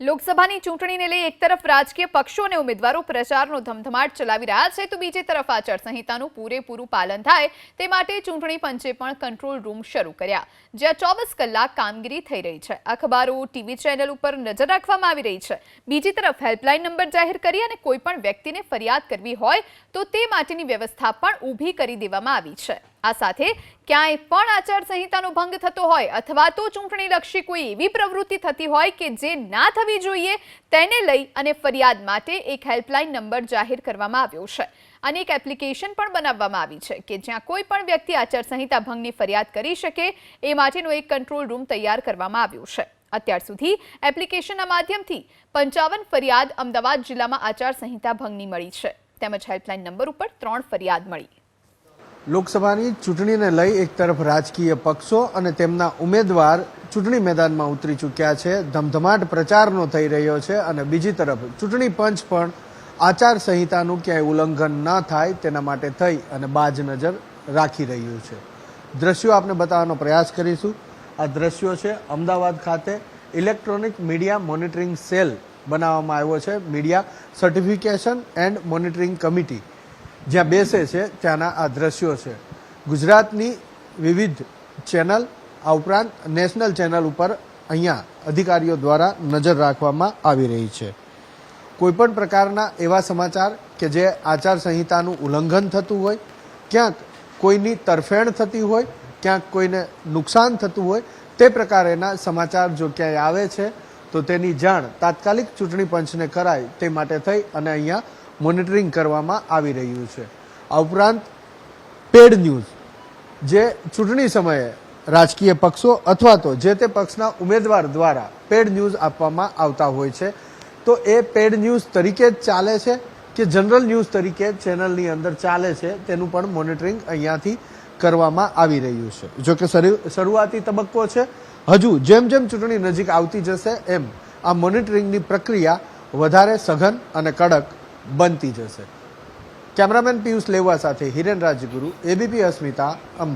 લોકસભાની ચૂંટણીને લઈ એક તરફ રાજકીય પક્ષો અને ઉમેદવારો પ્રચારનો ધમધમાટ ચલાવી રહ્યા છે, તો બીજી તરફ આચારસંહિતાનું પૂરેપૂરું પાલન થાય તે માટે ચૂંટણી પંચે પણ કંટ્રોલ રૂમ શરૂ કર્યા, જ્યાં ચોવીસ કલાક કામગીરી થઈ રહી છે. અખબારો, ટીવી ચેનલ ઉપર નજર રાખવામાં આવી રહી છે. બીજી તરફ હેલ્પલાઇન નંબર જાહેર કરી અને કોઈપણ વ્યક્તિને ફરિયાદ કરવી હોય તો તે માટેની વ્યવસ્થા પણ ઊભી કરી દેવામાં આવી છે. આ સાથે ક્યાંય પણ આચારસંહિતાનો ભંગ થતો હોય અથવા તો ચૂંટણીલક્ષી કોઈ એવી પ્રવૃત્તિ થતી હોય કે જે ના થવી જોઈએ, તેને લઈ અને ફરિયાદ માટે એક હેલ્પલાઇન નંબર જાહેર કરવામાં આવ્યો છે. અને એક એપ્લિકેશન પણ બનાવવામાં આવી છે કે જ્યાં કોઈ પણ વ્યક્તિ આચારસંહિતા ભંગની ફરિયાદ કરી શકે, એ માટેનો એક કંટ્રોલ રૂમ તૈયાર કરવામાં આવ્યો છે. અત્યાર સુધી એપ્લિકેશનના માધ્યમથી પંચાવન ફરિયાદ અમદાવાદ જિલ્લામાં આચારસંહિતા ભંગની મળી છે. તેમજ હેલ્પલાઇન નંબર ઉપર ત્રણ ફરિયાદ મળી. લોકસભાની ચૂંટણીને લઈ એક તરફ રાજકીય પક્ષો અને તેમના ઉમેદવાર ચૂંટણી મેદાનમાં ઉતરી ચૂક્યા છે. ધમધમાટ પ્રચારનો થઈ રહ્યો છે અને બીજી તરફ ચૂંટણી પંચ પણ આચાર સંહિતાનું ક્યાંય ઉલ્લંઘન ન થાય તેના માટે થઈ અને બાજ નજર રાખી રહ્યું છે. દ્રશ્યો આપને બતાવવાનો પ્રયાસ કરીશું. આ દ્રશ્યો છે અમદાવાદ ખાતે ઇલેક્ટ્રોનિક મીડિયા મોનિટરિંગ સેલ બનાવવામાં આવ્યો છે. Media certification and monitoring committee. જ્યાં બેસે છે, ત્યાંના આ દ્રશ્યો છે. ગુજરાતની વિવિધ ચેનલ, આ ઉપરાંત નેશનલ ચેનલ ઉપર અહીંયા અધિકારીઓ દ્વારા નજર રાખવામાં આવી રહી છે. કોઈપણ પ્રકારના એવા સમાચાર કે જે આચારસંહિતાનું ઉલ્લંઘન થતું હોય, ક્યાંક કોઈની તરફેણ થતી હોય, ક્યાંક કોઈને નુકસાન થતું હોય, તે પ્રકારેના સમાચાર જો ક્યાંય આવે છે, તો તેની જાણ તાત્કાલિક ચૂંટણી પંચને કરાય તે માટે થઈ અને અહીંયા મોનિટરિંગ કરવામાં આવી રહ્યું છે. આ ઉપરાંત પેડ ન્યૂઝ, જે ચૂંટણી સમયે રાજકીય પક્ષો અથવા તો જે તે પક્ષના ઉમેદવાર દ્વારા પેડ ન્યૂઝ આપવામાં આવતા હોય છે. તો એ પેડ ન્યૂઝ તરીકે જ ચાલે છે કે જનરલ ન્યૂઝ તરીકે ચેનલની અંદર ચાલે છે, તેનું પણ મોનિટરિંગ અહીંયાથી કરવામાં આવી રહ્યું છે. જો કે શરૂઆતી તબક્કો છે. હજુ જેમ જેમ ચૂંટણી નજીક આવતી જશે, એમ આ મોનિટરિંગની પ્રક્રિયા વધારે સઘન અને કડક બનતી જશે. કેમેરામેન પિયુષ લેવા સાથે હિરેન રાજગુરુ એબીપી અસ્મિતા અમદાવાદ